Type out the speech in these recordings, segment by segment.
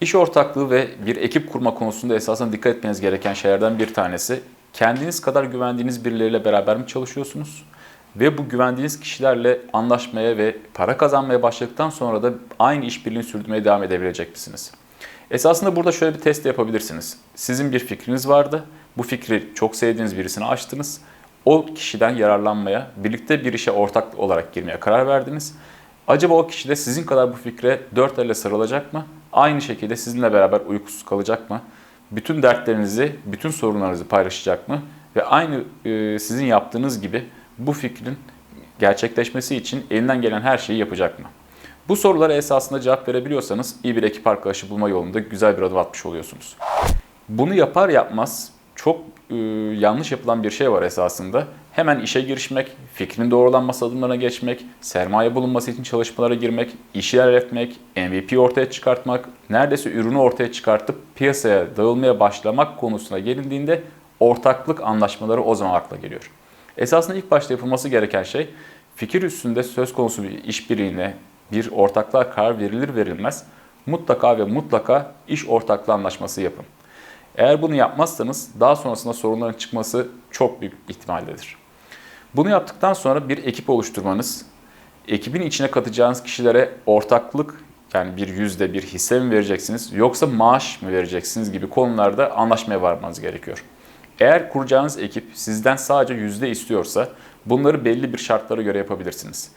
İş ortaklığı ve bir ekip kurma konusunda esasında dikkat etmeniz gereken şeylerden bir tanesi kendiniz kadar güvendiğiniz birileriyle beraber mi çalışıyorsunuz? Ve bu güvendiğiniz kişilerle anlaşmaya ve para kazanmaya başladıktan sonra da aynı işbirliğini sürdürmeye devam edebilecek misiniz? Esasında burada şöyle bir test yapabilirsiniz. Sizin bir fikriniz vardı. Bu fikri çok sevdiğiniz birisine açtınız. O kişiden yararlanmaya, birlikte bir işe ortak olarak girmeye karar verdiniz. Acaba o kişi de sizin kadar bu fikre dört elle sarılacak mı? Aynı şekilde sizinle beraber uykusuz kalacak mı? Bütün dertlerinizi, bütün sorunlarınızı paylaşacak mı? Ve aynı e, sizin yaptığınız gibi bu fikrin gerçekleşmesi için elinden gelen her şeyi yapacak mı? Bu sorulara esasında cevap verebiliyorsanız iyi bir ekip arkadaşı bulma yolunda güzel bir adım atmış oluyorsunuz. Bunu yapar yapmaz çok e, yanlış yapılan bir şey var esasında. Hemen işe girişmek, fikrin doğrulanması adımlarına geçmek, sermaye bulunması için çalışmalara girmek, işi etmek, MVP ortaya çıkartmak, neredeyse ürünü ortaya çıkartıp piyasaya dağılmaya başlamak konusuna gelindiğinde ortaklık anlaşmaları o zaman akla geliyor. Esasında ilk başta yapılması gereken şey fikir üstünde söz konusu bir işbirliğine, bir ortaklığa karar verilir verilmez mutlaka ve mutlaka iş ortaklığı anlaşması yapın. Eğer bunu yapmazsanız daha sonrasında sorunların çıkması çok büyük ihtimaldedir. Bunu yaptıktan sonra bir ekip oluşturmanız, ekibin içine katacağınız kişilere ortaklık yani bir yüzde bir hisse mi vereceksiniz yoksa maaş mı vereceksiniz gibi konularda anlaşmaya varmanız gerekiyor. Eğer kuracağınız ekip sizden sadece yüzde istiyorsa bunları belli bir şartlara göre yapabilirsiniz.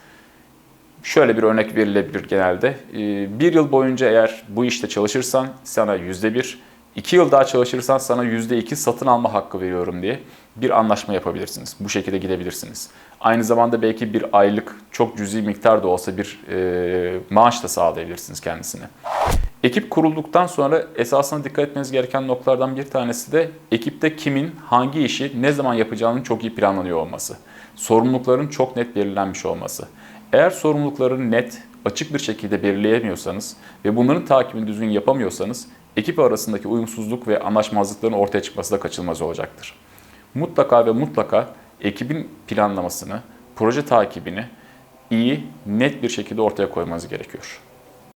Şöyle bir örnek verilebilir genelde. Ee, Bir yıl boyunca eğer bu işte çalışırsan sana yüzde bir, iki yıl daha çalışırsan sana yüzde iki satın alma hakkı veriyorum diye bir anlaşma yapabilirsiniz. Bu şekilde gidebilirsiniz. Aynı zamanda belki bir aylık çok cüzi miktar da olsa bir e, maaş da sağlayabilirsiniz kendisine. Ekip kurulduktan sonra esasına dikkat etmeniz gereken noktalardan bir tanesi de ekipte kimin hangi işi ne zaman yapacağının çok iyi planlanıyor olması. Sorumlulukların çok net belirlenmiş olması. Eğer sorumlulukları net, açık bir şekilde belirleyemiyorsanız ve bunların takibini düzgün yapamıyorsanız ekip arasındaki uyumsuzluk ve anlaşmazlıkların ortaya çıkması da kaçınılmaz olacaktır. Mutlaka ve mutlaka ekibin planlamasını, proje takibini iyi, net bir şekilde ortaya koymanız gerekiyor.